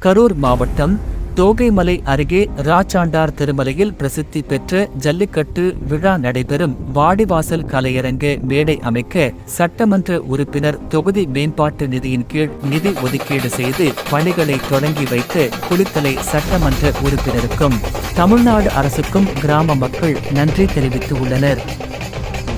கரூர் மாவட்டம் தோகைமலை அருகே ராச்சாண்டார் திருமலையில் பிரசித்தி பெற்ற ஜல்லிக்கட்டு விழா நடைபெறும் வாடிவாசல் கலையரங்கு மேடை அமைக்க சட்டமன்ற உறுப்பினர் தொகுதி மேம்பாட்டு நிதியின் கீழ் நிதி ஒதுக்கீடு செய்து பணிகளை தொடங்கி வைத்து குளித்தலை சட்டமன்ற உறுப்பினருக்கும் தமிழ்நாடு அரசுக்கும் கிராம மக்கள் நன்றி தெரிவித்துள்ளனர்.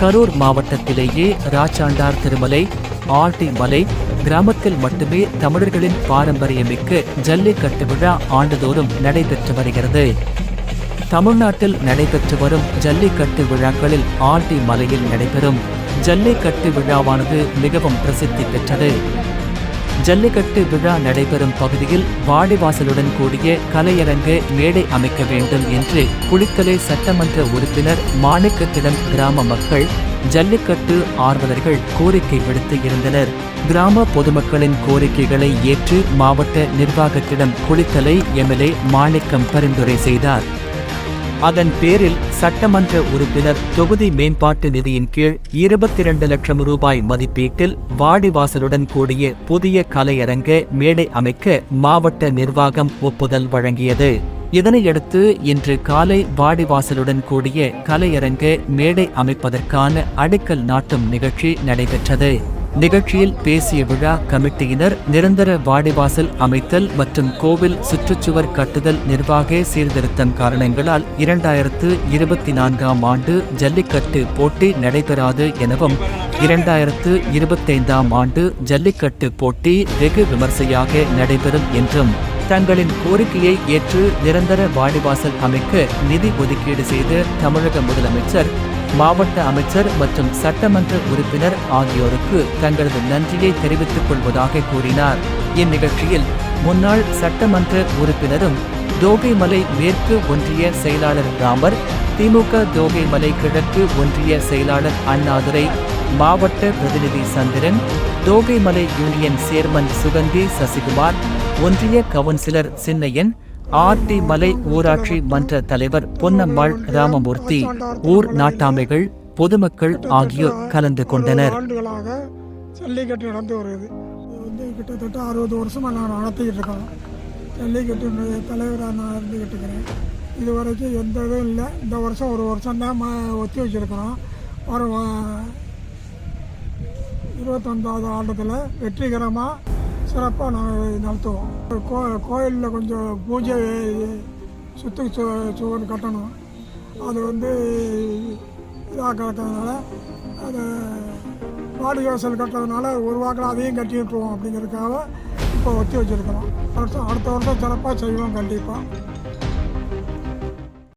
கரூர் மாவட்டத்திலேயே ராச்சாண்டார் திருமலை ஆர்டி மலை கிராமத்தில் மட்டுமே தமிழர்களின் பாரம்பரியமிக்க ஜல்லிக்கட்டு விழா ஆண்டுதோறும் நடைபெற்று வருகிறது. தமிழ்நாட்டில் நடைபெற்று வரும் ஜல்லிக்கட்டு விழாக்களில் ஆண்டி மலையில் நடைபெறும் ஜல்லிக்கட்டு விழாவானது மிகவும் பிரசித்தி பெற்றது. ஜல்லிக்கட்டு விழா நடைபெறும் பகுதியில் வாடிவாசலுடன் கூடிய கலையரங்கு மேடை அமைக்க வேண்டும் என்று குளித்தலை சட்டமன்ற உறுப்பினர் மாணிக்கத்திடம் கிராம மக்கள் ஜல்லிக்கட்டு ஆர்வலர்கள் கோரிக்கை விடுத்து இருந்தனர். கிராம பொதுமக்களின் கோரிக்கைகளை ஏற்று மாவட்ட நிர்வாகத்திடம் குளித்தலை எம்எல்ஏ மாணிக்கம் பரிந்துரை செய்தார். அதன் பேரில் சட்டமன்ற உறுப்பினர் தொகுதி மேம்பாட்டு நிதியின் கீழ் இருபத்தி இரண்டு லட்சம் ரூபாய் மதிப்பீட்டில் வாடிவாசலுடன் கூடிய புதிய கலையரங்க மேடை அமைக்க மாவட்ட நிர்வாகம் ஒப்புதல் வழங்கியது. இதனையடுத்து இன்று காலை வாடிவாசலுடன் கூடிய கலையரங்க மேடை அமைப்பதற்கான அடிக்கல் நாட்டும் நிகழ்ச்சி நடைபெற்றது. நிகழ்ச்சியில் பேசிய விழா கமிட்டியினர் நிரந்தர வாடிவாசல் அமைத்தல் மற்றும் கோவில் சுற்றுச்சுவர் கட்டுதல் நிர்வாக சீர்திருத்தம் காரணங்களால் இரண்டாயிரத்து இருபத்தி நான்காம் ஆண்டு ஜல்லிக்கட்டு போட்டி நடைபெறாது எனவும் இரண்டாயிரத்து இருபத்தைந்தாம் ஆண்டு ஜல்லிக்கட்டு போட்டி வெகு விமர்சையாக நடைபெறும் என்றும் தங்களின் கோரிக்கையை ஏற்று நிரந்தர வாடிவாசல் அமைக்க நிதி ஒதுக்கீடு செய்து தமிழக முதலமைச்சர் மாவட்ட அமைச்சர் மற்றும் சட்டமன்ற உறுப்பினர் ஆகியோருக்கு தங்களது நன்றியை தெரிவித்துக் கொள்வதாக கூறினார். இந்நிகழ்ச்சியில் முன்னாள் சட்டமன்ற உறுப்பினரும் தோகைமலை மேற்கு ஒன்றிய செயலாளர் ராமர் திமுக தோகைமலை கிழக்கு ஒன்றிய செயலாளர் அண்ணாதுரை மாவட்ட பிரதிநிதி சந்திரன் தோகைமலை யூனியன் சேர்மன் சுகந்தி சசிகுமார் ஒன்றிய கவுன்சிலர் சின்னையன் ஆர்டி மலை ஊராட்சி மன்ற தலைவர் பொன்னம்மாள் ராமமூர்த்தி ஊர் நாட்டாமைகள் பொதுமக்கள் ஆகியோர் கலந்து கொண்டனர். ஆண்டுகளாக ஜல்லிக்கட்டு நடந்து வருது வந்து கிட்டத்தட்ட அறுபது வருஷமாக நான் நடத்திக்கிட்டு இருக்கோம். ஜல்லிக்கட்டினுடைய தலைவராக நான் இருந்துக்கிட்டு இருக்கிறேன் இது வரைக்கும் எந்த இதுவும் இல்லை. இந்த வருஷம் ஒரு வருஷம் தான் ஒத்தி வச்சுருக்கிறோம். ஒரு இருபத்தொன்பதாவது இருபத்தொந்தாவது ஆண்டத்தில் வெற்றிகரமாக சிறப்பாக நாங்கள் நடத்துவோம். கோ கோயிலில் கொஞ்சம் பூஜை சுற்று சு சுவர் கட்டணும். அது வந்து இதாக கிடக்கிறதுனால அதை பாடி வாசல் கட்டுறதுனால ஒரு வாக்கில் அதையும் கட்டி விட்டுருவோம் அப்படிங்கிறதுக்காக இப்போ ஒத்தி வச்சுருக்கிறோம். அடுத்த அடுத்த வருஷம் சிறப்பாக செய்வோம் கண்டிப்பாக